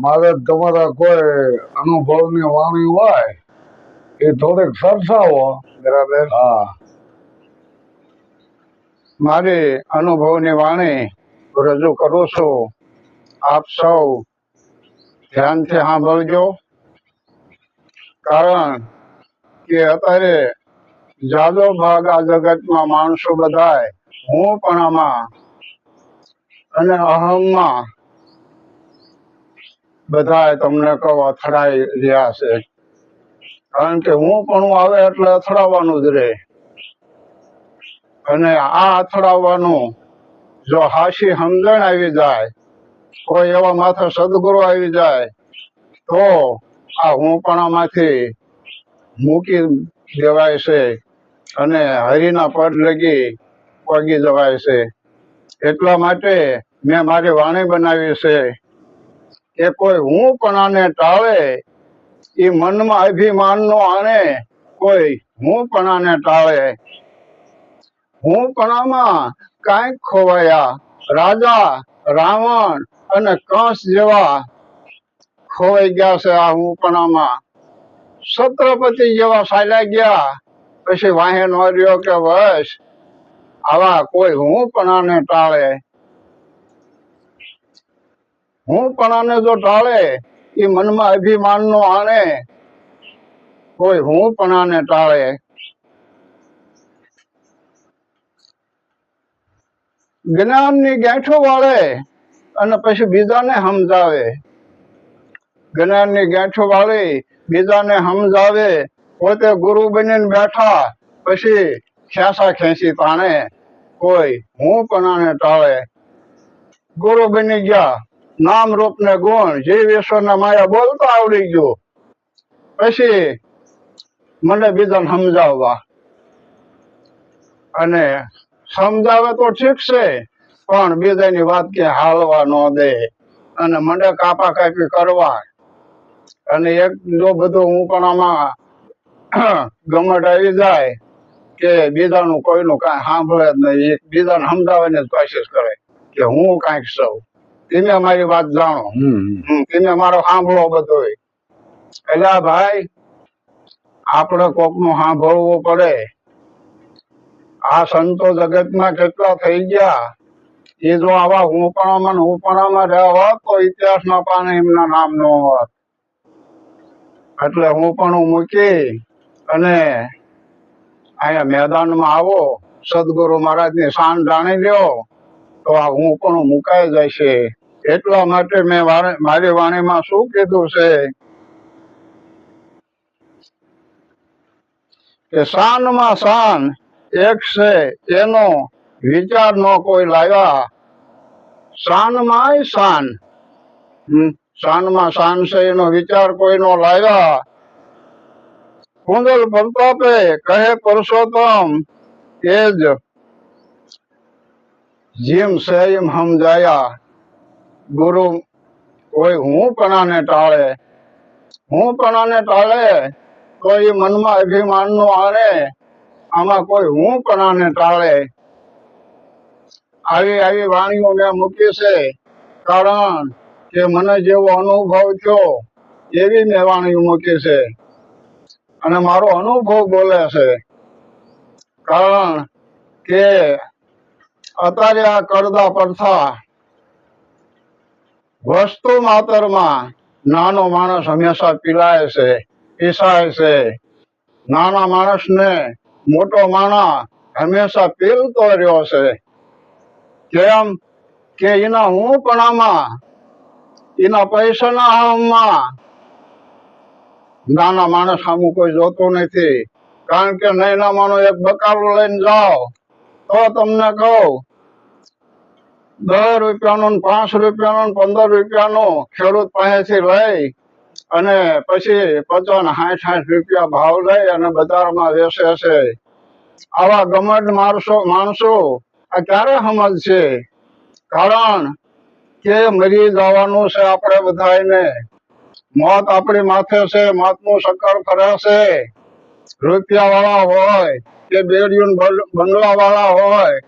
મારે તમારા કોઈ અનુભવની વાણી હોય એ થોડીક સરસાવો. બરાબર. હા. મારી અનુભવની વાણી રજૂ કરું છું. આપ સૌ ધ્યાનથી સાંભળજો. કારણ કે અત્યારે જાદો ભાગ આ જગતમાં માણસો બધાય હું પણ આમાં અને અહમમાં બધા તમને કહો અથડાઈ રહ્યા છે. કારણ કે હું પણ આવે એટલે અથડાવવાનું જ રહે. અને આ અથડાવવાનું જો હાશી સમજણ આવી જાય, કોઈ એવા માથે સદગુરુ આવી જાય, તો આ હું પણ આમાંથી મૂકી દેવાય છે. અને હરિના પદ લગી પગી જવાય છે. એટલા માટે મેં મારી વાણી બનાવી છે કે કોઈ હું પણ આને ટાળે એ મનમાં અભિમાન નો આણે કોઈ હું પણ આને ટાળે. હું પણ આમાં કાંઈક ખોવાયા, રાજા, રાવણ અને કંસ જેવા ખોવાઈ ગયા છે આ હું પણ આમાં છત્રપતિ જેવા સાયલા ગયા, પછી વાહે નો રહ્યો કે બસ આવા કોઈ હું પણ ટાળે. હું પણ જો ટાળે એ મનમાં અભિમાન નો આણે. કોઈ હું પણ ટાળે. જ્ઞાનની ગેઠો વાળે અને પછી બીજાને સમજાવે જ્ઞાનની ગેઠો વાળી બીજાને સમજાવે પોતે ગુરુ બનીને બેઠા, પછી ખેંચા ખેંચી તાણે કોઈ હું પણ ટાળે. ગુરુ બની ગયા. નામ રૂપ ને ગુણ. જીવ ઈશ્વર માયા બોલતા આવડી ગયો. પછી મને બીજાને સમજાવવા. અને સમજાવે તો ઠીક છે, પણ બીજાની વાત કે હાલવા ન દે. અને મને કાપા કાપી કરવા. અને એક જો બધું હું પણ આમાં ગમટ આવી જાય કે બીજાનું કોઈનું કાંઈ સાંભળે જ નહીં. એક બીજાને સમજાવવાની કોશિશ કરે કે હું કાંઈક સૌ. તમે મારી વાત જાણો. તમે મારો સાંભળો બધો એટલે આ ભાઈ આપણે કોકનું સાંભળવું પડે. આ સંતો જગતમાં કેટલા થઈ ગયા. એ જો આવા હું પણ હું પણ રહ્યા હોત તો ઇતિહાસમાં પાને એમના નામ નો હોત. એટલે હું પણ મૂકી અને અહીંયા મેદાનમાં આવો, સદગુરુ મહારાજની શાન જાણી લ્યો. તો આ હું પણ મુકાઈ જશે એટલા માટે મેં મારી વાણીમાં શું કીધું છે? કે શાનમાં શાન એક છે, એનો વિચાર નો કોઈ લાવ્યા. શાનમાંય શાન. શાનમાં શાન છે, એનો વિચાર કોઈ નો લાવ્યા. કુંદલ પ્રતાપે કહે પુરુષોત્તમ એ જ છે સમજાયા ગુરુ, કોઈ હું પણાને ટાળે. હું પણાને ટાળે તો મનમાં અભિમાનનું આણે. આમાં કોઈ હું પણાને ટાળે. આવી આવી વાણીઓ મેં મૂકી છે. કારણ કે મને જેવો અનુભવ થયો, એવી મેં વાણીઓ મૂકી છે. અને મારો અનુભવ બોલે છે. કારણ કે અત્યારે આ કરદા પડતા વસ્તુ માતરમાં નાનો માણસ હંમેશા પીલાય છે, પીસાય છે. નાના માણસને મોટો માણસ હંમેશા પીલતો રહ્યો છે. કેમ કે એના હું પણામાં એના પૈસાના હામમાં નાના માણસ સામું કોઈ જોતો નથી. કારણ કે નૈના માનો એક બકાલો લઈને જાઓ, તો તમને કહું, દસ રૂપિયાનો પાંચ રૂપિયાનો પંદર રૂપિયાનો ખેડૂત પાસેથી લઈ અને પછી પચાસ સાઠ સાઠ રૂપિયા ભાવ લઈ અને બજારમાં વેચે છે. આવા ગમત માણસો માણસો આ ક્યારે સમજશે? કારણ કે મરી જવાનું છે આપણે બધાને મોત આપણી માથે છે, મોતનું સકર કરે છે. રૂપિયા વાળા હોય, કે બેડિયું બંગલા વાળા હોય,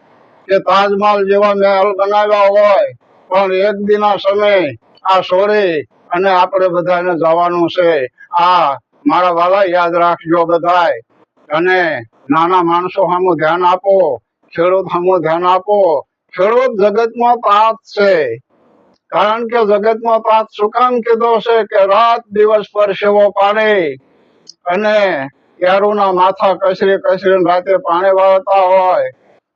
કે તાજમહાલ જેવા મહેલ બનાવ્યા હોય, પણ એક દિના સમય આ સોરી અને આપણે બધાને જવાનું છે. આ મારા વાલા યાદ રાખજો બધાય. અને નાના માણસો સામું ધ્યાન આપો, ખેડૂત સામું ધ્યાન આપો. ખેડૂત જગતમાં પાપ છે. કારણ કે જગતમાં તાત સુકામ કીધો છે કે રાત દિવસ પરસેવો પાડે. અને કેરુના માથા કસરી કસરીને રાતે પાણી વાળતા હોય,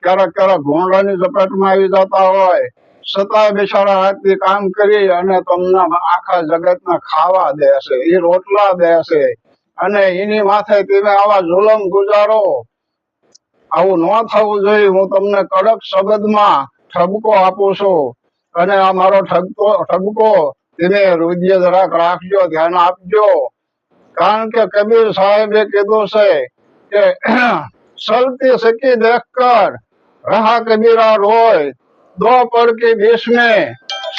ક્યારેક ક્યારેક ઘોંડાની ઝપેટમાં આવી જતા હોય છતાંય બિચારા હાથથી કામ કરી અને તમને આખા જગતના ખાવા દે છે એ રોટલા દે છે. અને એની માથે તમે આવા જુલમ ગુજારો. આવું ન થવું જોઈએ. હું તમને કડક શબ્દમાં ઠબકો આપું છું. અને આ મારો ઠગકો ઠગકો, તેને રુદ્ય જરાક રાખજો, ધ્યાન આપજો. કારણ કે કબીર સાહેબે કીધું છે કે, સલતી સકી દેખકર, રહા કબીરા રોય, દો પર કે દેશ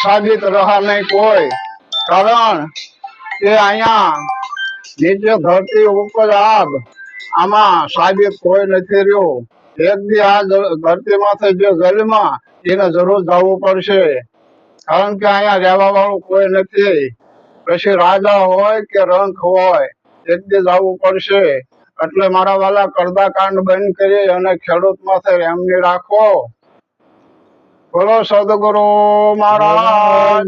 સાબિત રહા નહીં કોઈ. કારણ કે અહીંયા નીચે ધરતી ઉપર આબ આમાં સાબિત કોઈ નથી રહ્યું. એક દી આ ધ- ધરતીમાંથી જે એને જરૂર જવું પડશે. કારણ કે અહીંયા રહેવા વાળું કોઈ નથી. પછી રાજા હોય કે રંખ હોય એક દી જવું પડશે. એટલે મારા વાલા કરદા કાંડ બંધ કરી અને ખેડૂત માથે એમની રાખો. બોલો સદગુરુ મહારાજ